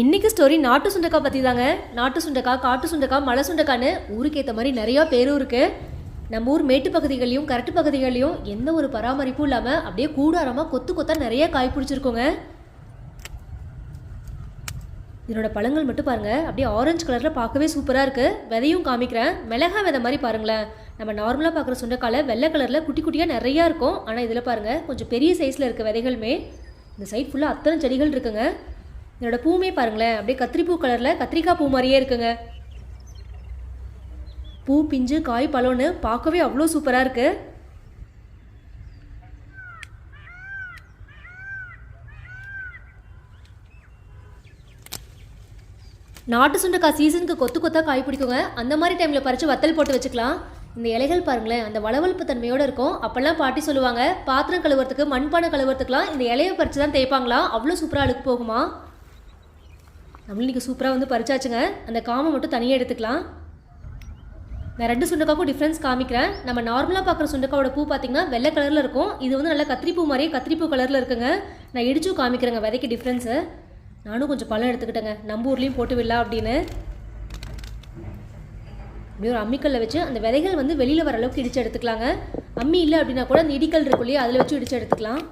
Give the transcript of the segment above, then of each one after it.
இன்னைக்கு ஸ்டோரி நாட்டு சுண்டக்காய் பற்றி தாங்க நாட்டு சுண்டக்காய் காட்டு சுண்டக்காய் மலை சுண்டக்கான்னு ஊருக்கு ஏற்ற மாதிரி நிறையா பேரும் இருக்குது நம்ம ஊர் மேட்டு பகுதிகளையும் கரட்டு பகுதிகளையும் எந்த ஒரு பராமரிப்பும் இல்லாமல் அப்படியே கூடாரமாக கொத்து கொத்தா நிறைய காய் பிடிச்சிருக்கோங்க. இதனோட பழங்கள் மட்டும் பாருங்க. அப்படியே ஆரஞ்சு கலரில் பார்க்கவே சூப்பராக இருக்குது விதையும் காமிக்கிறேன். மிளகா விதை மாதிரி பாருங்களேன். நம்ம நார்மலாக பார்க்குற சுண்டக்காயில் வெள்ளை கலரில் குட்டி குட்டியாக நிறையா இருக்கும். ஆனால் இதில் பாருங்கள் கொஞ்சம் பெரிய சைஸில் இருக்க விதைகளுமே இந்த சைட் ஃபுல்லாக அத்தனை செடிகள் இருக்குங்க. இதோட பூமே பாருங்களேன் அப்படியே கத்திரிப்பூ கலரில் கத்திரிக்காய் பூ மாதிரியே இருக்குங்க. பூ பிஞ்சு காய் பழம்னு பார்க்கவே அவ்வளோ சூப்பராக இருக்குது நாட்டு சுண்டைக்காய் சீசனுக்கு கொத்து கொத்தா காய் பிடிக்குங்க. அந்த மாதிரி டைமில் பறித்து வத்தல் போட்டு வச்சுக்கலாம். இந்த இலைகள் பாருங்களேன் அந்த வளவழுப்பு தன்மையோடு இருக்கும். அப்போல்லாம் பாட்டி சொல்லுவாங்க பாத்திரம் கழுவுறதுக்கு மண்பானை கழுவுறதுக்குலாம் இந்த இலையை பறித்து தான் தேய்ப்பாங்களாம். அவ்வளோ சூப்பராக அழுக்கு போகுமா. நம்மளும் இன்றைக்கி சூப்பராக வந்து பறிச்சாச்சுங்க. அந்த காமை மட்டும் தனியாக எடுத்துக்கலாம். நான் ரெண்டு சுண்டக்காக்கும் டிஃப்ரென்ஸ் காமிக்கிறேன். நம்ம நார்மலாக பார்க்குற சுண்டக்காவோட பூ பார்த்தீங்கன்னா வெள்ளை கலரில் இருக்கும். இது வந்து நல்லா கத்திரிப்பூ மாதிரியே கத்திரிப்பூ கலரில் இருக்குங்க. நான் இடிச்சும் காமிக்கிறேங்க விதைக்கு டிஃப்ரென்ஸு நானும் கொஞ்சம் பழம் எடுத்துக்கிட்டேங்க. நம்ம ஊர்லேயும் போட்டு விடலாம் அப்படின்னு. அப்படியே ஒரு அம்மிக்கல்லை வச்சு அந்த விதைகள் வந்து வெளியில் வர அளவுக்கு இடித்து எடுத்துக்கலாங்க. அம்மி இல்லை அப்படின்னா கூட அந்த இடிக்கல் இருக்கும் இல்லையா அதில் வச்சு இடித்து எடுத்துக்கலாம்.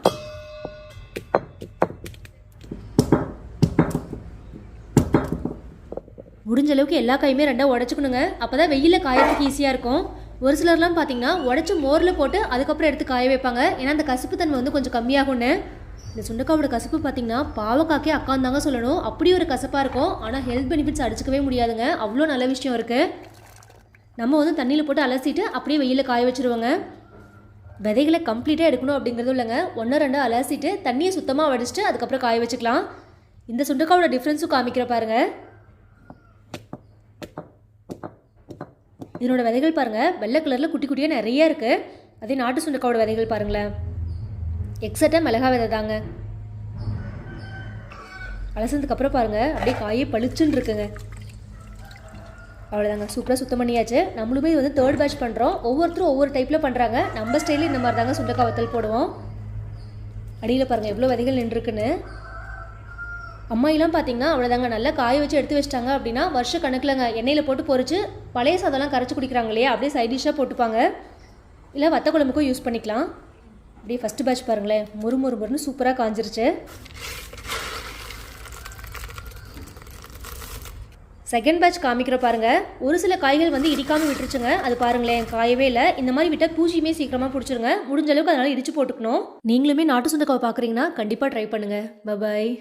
முடிஞ்ச அளவுக்கு எல்லா காயுமே ரெண்டாக உடச்சிக்கணுங்க. அப்போ தான் வெயிலில் காயறதுக்கு ஈஸியாக இருக்கும். ஒரு சிலர்லாம் பார்த்தீங்கன்னா உடச்சி மோரில் போட்டு அதுக்கப்புறம் எடுத்து காய வைப்பாங்க. ஏன்னா அந்த கசப்பு தன்மை வந்து கொஞ்சம் கம்மியாகும்னு. இந்த சுண்டக்காவோட கசப்பு பார்த்தீங்கன்னா பாவக்காக்கே அக்காந்தாங்க சொல்லணும். அப்படி ஒரு கசப்பாக இருக்கும். ஆனால் ஹெல்த் பெனிஃபிட்ஸ் அடிச்சுக்கவே முடியாதுங்க. அவ்வளோ நல்ல விஷயம் இருக்குது நம்ம வந்து தண்ணியில் போட்டு அலசிட்டு அப்படியே வெயிலில் காய வச்சுருவோங்க. விதைகளை கம்ப்ளீட்டாக எடுக்கணும் அப்படிங்கிறது இல்லைங்க. ஒன்று ரெண்டு அலசிட்டு தண்ணியை சுத்தமாக வடிச்சிட்டு அதுக்கப்புறம் காய வச்சுக்கலாம். இந்த சுண்டக்காவோட டிஃப்ரென்ஸும் காமிக்கிற பாருங்கள் இதனோட விதைகள் பாருங்கள் வெள்ளை கலரில் குட்டி குட்டியாக நிறைய இருக்குது அதே நாட்டு சுண்டக்காவோட விதைகள் பாருங்களேன். எக்ஸட்டாக மிளகா விதை தாங்க. அலசினதுக்கப்புறம் பாருங்கள் அப்படியே காயே பளிச்சுன்னு இருக்குங்க. அவ்வளோதாங்க சூப்பராக சுத்தம் பண்ணியாச்சு. நம்மளுமே இது வந்து தேர்ட் பேட்ச் பண்ணுறோம் ஒவ்வொருத்தரும் ஒவ்வொரு டைப்பில் பண்ணுறாங்க நம்ம ஸ்டைலில் இந்த மாதிரி தாங்க சுண்டக்காய் வத்தல் போடுவோம். அடியில் பாருங்கள் எவ்வளோ விதைகள் நின்றுருக்குன்னு. அம்மாயிலாம் பார்த்தீங்கன்னா அவ்வளோதாங்க நல்லா காய வச்சு எடுத்து வச்சிட்டாங்க அப்படின்னா வருஷ கணக்கில்ங்க. எண்ணெயில் போட்டு பொரிச்சு பழைய சாதம்லாம் கரைச்சி குடிக்கிறாங்க இல்லையா அப்படியே சைட் டிஷ்ஷாக போட்டுப்பாங்க. இல்லை வத்த குழம்புக்கும் யூஸ் பண்ணிக்கலாம். அப்படியே ஃபஸ்ட்டு பேட்ச் பாருங்களேன். முறு முறு முறுன்னு சூப்பராக காஞ்சிருச்சு. செகண்ட் பேட்ச் காமிக்கிற பாருங்க. ஒரு சில காய்கள் வந்து இடிக்காமல் விட்டுருச்சுங்க. அது பாருங்களேன் காயவே இல்லை. இந்த மாதிரி விட்டால் பூச்சியுமே சீக்கிரமாக பிடிச்சிருங்க. முடிஞ்ச அளவுக்கு அதனால இடிச்சு போட்டுக்கணும். நீங்களுமே நாட்டு சுண்டக்காவை பார்க்குறீங்கன்னா கண்டிப்பாக ட்ரை பண்ணுங்கள் பபாய்